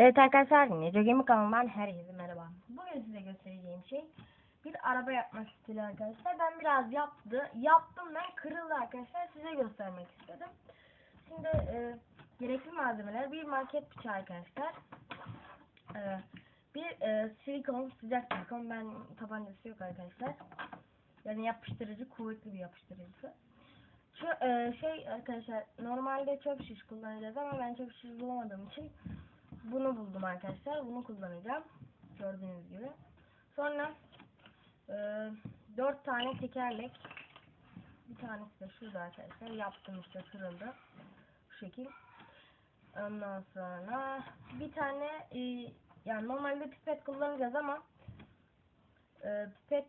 Evet arkadaşlar, Neco Gaming kanalından herkese merhaba. Bugün size göstereceğim şey bir araba yapmak stili arkadaşlar. Ben biraz yaptı, yaptım ben kırıldı arkadaşlar. Size göstermek istedim. Şimdi e, gerekli malzemeler bir market bıçağı arkadaşlar. E, bir e, silikon, sıcak silikon. Ben tabancası yok arkadaşlar. Yani yapıştırıcı, kuvvetli bir yapıştırıcısı. Şu e, şey arkadaşlar normalde çöp şiş kullanacağız ama ben çöp şiş bulamadığım için bunu buldum arkadaşlar. Bunu kullanacağım. Gördüğünüz gibi. Sonra e, 4 tane tekerlek. Bir tanesi de şurada arkadaşlar. Yaptım işte kırıldı. Bu şekil. Ondan sonra bir tane e, yani normalde pipet kullanacağız ama e, pipet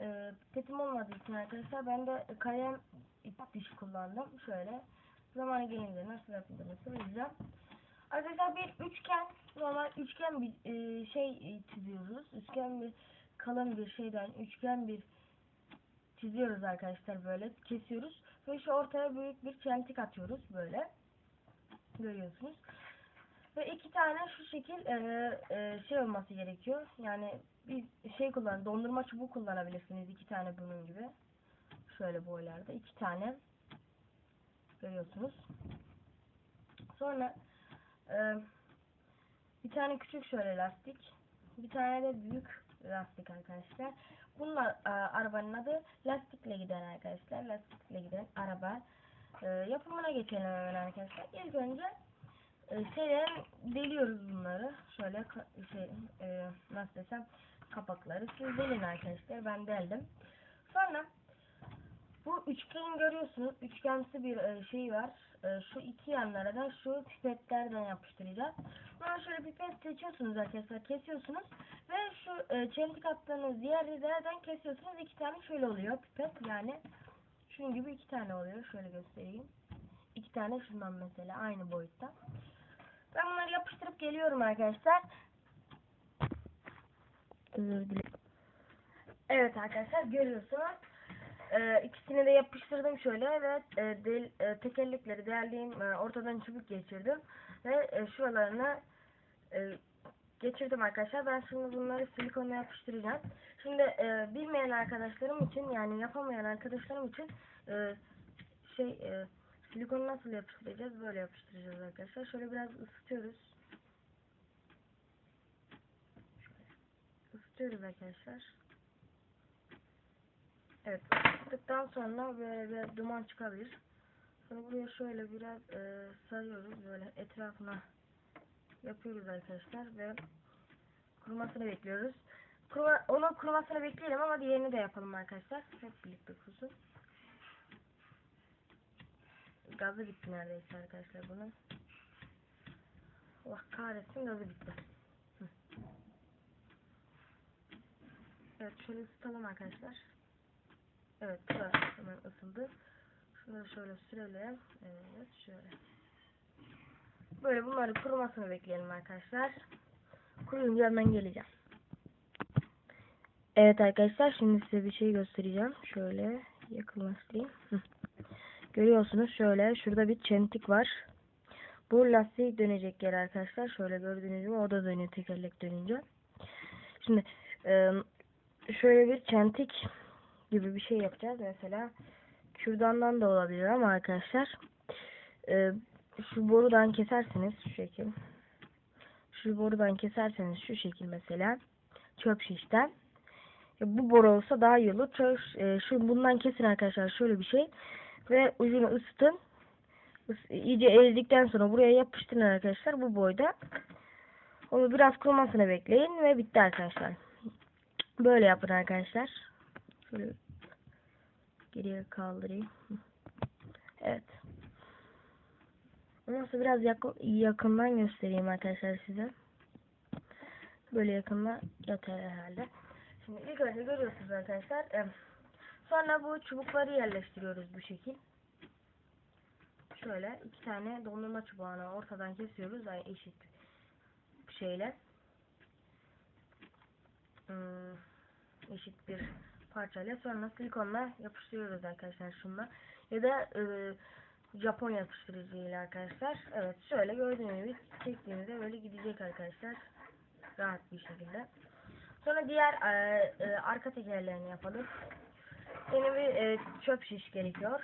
e, pipetim olmadığı için arkadaşlar ben de kalem ip diş kullandım. Şöyle. Zamanı gelince nasıl yapıldığını söyleyeceğim. Arkadaşlar bir üçgen normal üçgen bir e, şey çiziyoruz. Üçgen bir kalın bir şeyden üçgen bir çiziyoruz arkadaşlar böyle kesiyoruz. Ve şu ortaya büyük bir çentik atıyoruz böyle. Görüyorsunuz. Ve iki tane şu şekil e, e, şey olması gerekiyor. Yani bir şey kullan dondurma çubuğu kullanabilirsiniz iki tane bunun gibi. Şöyle boylarda iki tane. Görüyorsunuz. Sonra ee, bir tane küçük şöyle lastik. Bir tane de büyük lastik arkadaşlar. Bunlar e, arabanın adı lastikle giden arkadaşlar. Lastikle giden araba. E, yapımına geçelim hemen arkadaşlar. İlk önce e, şeyleri deliyoruz bunları. Şöyle şey e, nasıl desem kapakları. Siz delin arkadaşlar. Ben deldim. Sonra bu üçgeni görüyorsunuz. Üçgensi bir e, şey var. E, şu iki yanlara da şu pipetlerden yapıştıracağız. Sonra şöyle pipet seçiyorsunuz arkadaşlar. Kesiyorsunuz. Ve şu e, çentik attığınız diğer yerlerden kesiyorsunuz. iki tane şöyle oluyor pipet. Yani şunun gibi iki tane oluyor. Şöyle göstereyim. İki tane şundan mesela. Aynı boyutta. Ben bunları yapıştırıp geliyorum arkadaşlar. Özür dilerim. Evet arkadaşlar görüyorsunuz. Ee, ikisini de yapıştırdım şöyle ve e, del, e, tekerlekleri deldiğim e, ortadan çubuk geçirdim ve e, şuralarına e, geçirdim arkadaşlar. Ben şimdi bunları silikonla yapıştıracağım. Şimdi e, bilmeyen arkadaşlarım için yani yapamayan arkadaşlarım için e, şey e, silikonu nasıl yapıştıracağız? Böyle yapıştıracağız arkadaşlar. Şöyle biraz ısıtıyoruz. Şöyle. Isıtıyoruz arkadaşlar. Evet ısıttıktan sonra böyle bir duman çıkabilir. Sonra buraya şöyle biraz e, sarıyoruz böyle etrafına yapıyoruz arkadaşlar ve kurumasını bekliyoruz. Kuruma, onun kurumasını bekleyelim ama diğerini de yapalım arkadaşlar. Hep birlikte kurusun. Gazı bitti neredeyse arkadaşlar bunun. Allah kahretsin gazı bitti. Evet şöyle ısıtalım arkadaşlar. Evet bu da hemen ısındı. Şunları şöyle sürelim. Evet şöyle. Böyle bunları kurumasını bekleyelim arkadaşlar. Kuruyunca hemen geleceğim. Evet arkadaşlar şimdi size bir şey göstereceğim. Şöyle yakınlaştırayım. Görüyorsunuz şöyle şurada bir çentik var. Bu lastik dönecek yer arkadaşlar. Şöyle gördüğünüz gibi o da dönüyor tekerlek dönünce. Şimdi şöyle bir çentik gibi bir şey yapacağız. Mesela kürdandan da olabilir ama arkadaşlar e, şu borudan keserseniz şu şekil şu borudan keserseniz şu şekil mesela çöp şişten e, bu boru olsa daha iyi olur. Çöp, e, şu bundan kesin arkadaşlar şöyle bir şey ve ucunu ısıtın. Is, iyice eridikten sonra buraya yapıştırın arkadaşlar bu boyda. Onu biraz kurumasını bekleyin ve bitti arkadaşlar. Böyle yapın arkadaşlar. Şöyle geriye kaldırayım. Evet. Nasıl biraz yakın, yakından göstereyim arkadaşlar size. Böyle yakından yeter herhalde. Şimdi ilk önce görüyorsunuz arkadaşlar. Sonra bu çubukları yerleştiriyoruz bu şekil. Şöyle iki tane dondurma çubuğunu ortadan kesiyoruz. Yani eşit şeyle. Hmm, eşit bir parçayla sonra silikonla yapıştırıyoruz arkadaşlar şunla. Ya da e, Japon yapıştırıcıyla arkadaşlar. Evet şöyle gördüğünüz gibi çektiğimizde böyle gidecek arkadaşlar. Rahat bir şekilde. Sonra diğer e, e, arka tekerlerini yapalım. Yeni bir e, çöp şiş gerekiyor.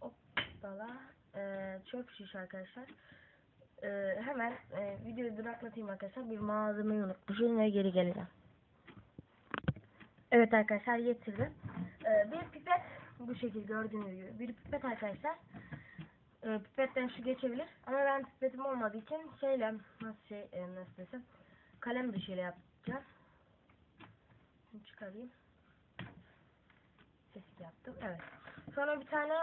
Hoppala. E, çöp şiş arkadaşlar. E, hemen e, videoyu duraklatayım arkadaşlar. Bir malzemeyi unutmuşum ve geri geleceğim. Evet arkadaşlar getirdim. E, bir pipet bu şekilde gördüğünüz gibi. Bir pipet arkadaşlar. E, pipetten şu geçebilir. Ama ben pipetim olmadığı için şeyle nasıl şey e, nasıl desem kalem dışıyla yapacağım. Şimdi çıkarayım. Ses yaptım. Evet. Sonra bir tane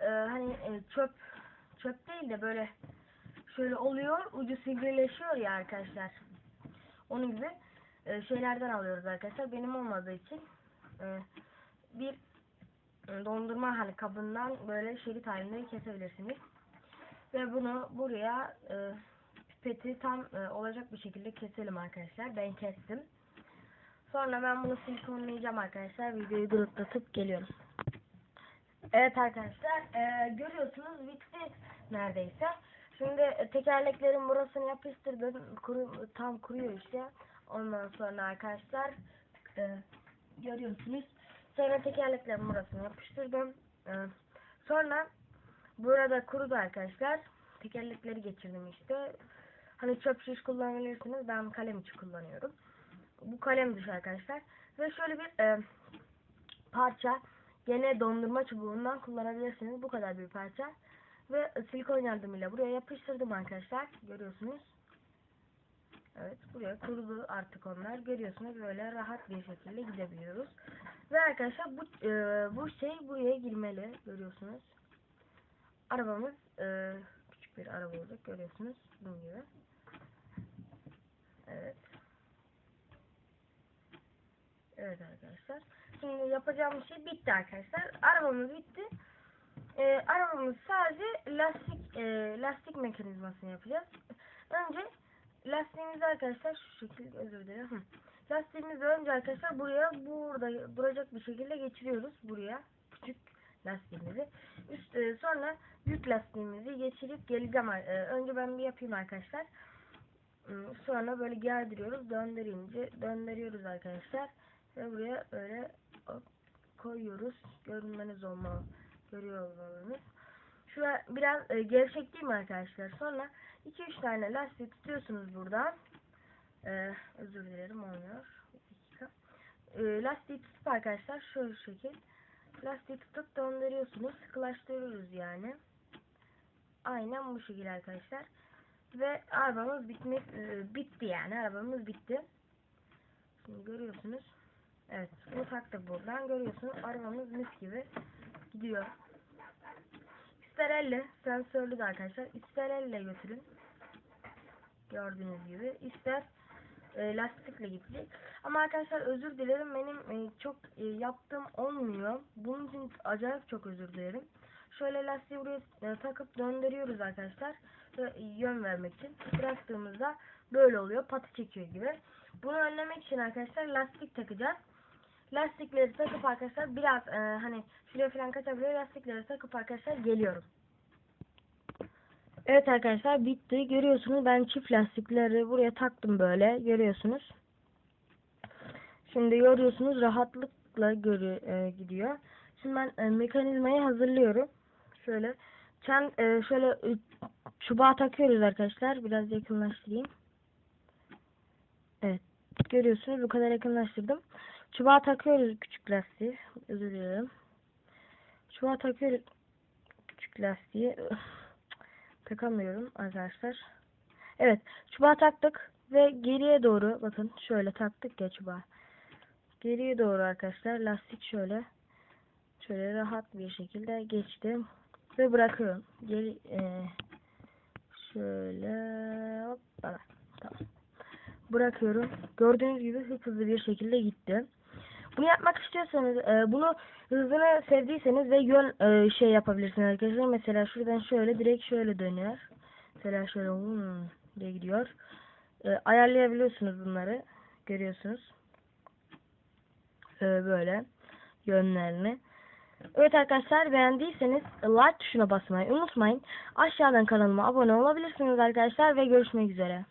e, hani e, çöp çöp değil de böyle şöyle oluyor ucu sivrileşiyor ya arkadaşlar. Onun gibi e, şeylerden alıyoruz arkadaşlar. Benim olmadığı için e, bir dondurma hani kabından böyle şerit halinde kesebilirsiniz. Ve bunu buraya e, pipeti tam e, olacak bir şekilde keselim arkadaşlar. Ben kestim. Sonra ben bunu silikonlayacağım arkadaşlar. Videoyu duraklatıp geliyorum. Evet arkadaşlar e, görüyorsunuz bitti neredeyse. Şimdi tekerleklerin burasını yapıştırdım. Kuru, tam kuruyor işte. Ondan sonra arkadaşlar e, görüyorsunuz. Sonra tekerleklerin burasını yapıştırdım. E, sonra burada kurudu arkadaşlar. Tekerlekleri geçirdim işte. Hani çöp şiş kullanabilirsiniz. Ben kalem için kullanıyorum. Bu kalem dışı arkadaşlar. Ve şöyle bir e, parça gene dondurma çubuğundan kullanabilirsiniz. Bu kadar bir parça. Ve silikon yardımıyla buraya yapıştırdım arkadaşlar. Görüyorsunuz. Evet buraya kurudu artık onlar. Görüyorsunuz böyle rahat bir şekilde gidebiliyoruz. Ve arkadaşlar bu e, bu şey buraya girmeli. Görüyorsunuz. Arabamız e, küçük bir araba olacak. Görüyorsunuz. Bunun gibi. Evet. Evet arkadaşlar. Şimdi yapacağım şey bitti arkadaşlar. Arabamız bitti. Ee, arabamız sadece lastik e, lastik mekanizmasını yapacağız. Önce lastiğimizi arkadaşlar şu şekilde özür dilerim. Hı. Lastiğimizi önce arkadaşlar buraya burada duracak bir şekilde geçiriyoruz buraya küçük lastiğimizi. Üst, e, sonra büyük lastiğimizi geçirip geleceğim. E, önce ben bir yapayım arkadaşlar. Sonra böyle gerdiriyoruz. Döndürünce döndürüyoruz arkadaşlar. Ve buraya böyle koyuyoruz. Görünmeniz olmalı. Görüyor olmalısınız. Şu biraz e, gevşek değil mi arkadaşlar? Sonra 2-3 tane lastik tutuyorsunuz buradan. E, özür dilerim olmuyor. E, lastiği tutup arkadaşlar şöyle şekil. Lastiği tutup döndürüyorsunuz. Sıkılaştırıyoruz yani. Aynen bu şekilde arkadaşlar. Ve arabamız bitmek e, bitti yani. Arabamız bitti. Şimdi görüyorsunuz. Evet. Bunu taktık buradan. Görüyorsunuz. Arabamız mis gibi gidiyor. İster elle. Sensörlü de arkadaşlar. İster elle götürün. Gördüğünüz gibi. İster e, lastikle gidecek. Ama arkadaşlar özür dilerim. Benim e, çok e, yaptığım olmuyor. Bunun için acayip çok özür dilerim. Şöyle lastiği buraya e, takıp döndürüyoruz arkadaşlar. Ve yön vermek için. Bıraktığımızda böyle oluyor. Patı çekiyor gibi. Bunu önlemek için arkadaşlar lastik takacağız. Lastikleri takıp arkadaşlar biraz e, hani şuraya falan kaçabiliyor. Lastikleri takıp arkadaşlar geliyorum. Evet arkadaşlar bitti. Görüyorsunuz ben çift lastikleri buraya taktım böyle. Görüyorsunuz. Şimdi görüyorsunuz rahatlıkla görü, e, gidiyor. Şimdi ben e, mekanizmayı hazırlıyorum. Şöyle çan e, şöyle e, çubuğa takıyoruz arkadaşlar. Biraz yakınlaştırayım. Evet. Görüyorsunuz bu kadar yakınlaştırdım. Çubuğa takıyoruz küçük lastiği. Özür dilerim. Çubuğa takıyoruz küçük lastiği. Takamıyorum arkadaşlar. Evet. Çubuğa taktık ve geriye doğru bakın şöyle taktık ya çubuğa. Geriye doğru arkadaşlar lastik şöyle şöyle rahat bir şekilde geçti ve bırakıyorum. Geri e, şöyle hoppala. Tamam. Bırakıyorum. Gördüğünüz gibi hızlı bir şekilde gitti. Bunu yapmak istiyorsanız e, bunu hızını sevdiyseniz ve yön e, şey yapabilirsiniz arkadaşlar. Mesela şuradan şöyle direkt şöyle dönüyor. Mesela şöyle hmm, diye gidiyor. E, ayarlayabiliyorsunuz bunları. Görüyorsunuz. E, böyle yönlerini. Evet arkadaşlar beğendiyseniz like tuşuna basmayı unutmayın. Aşağıdan kanalıma abone olabilirsiniz arkadaşlar ve görüşmek üzere.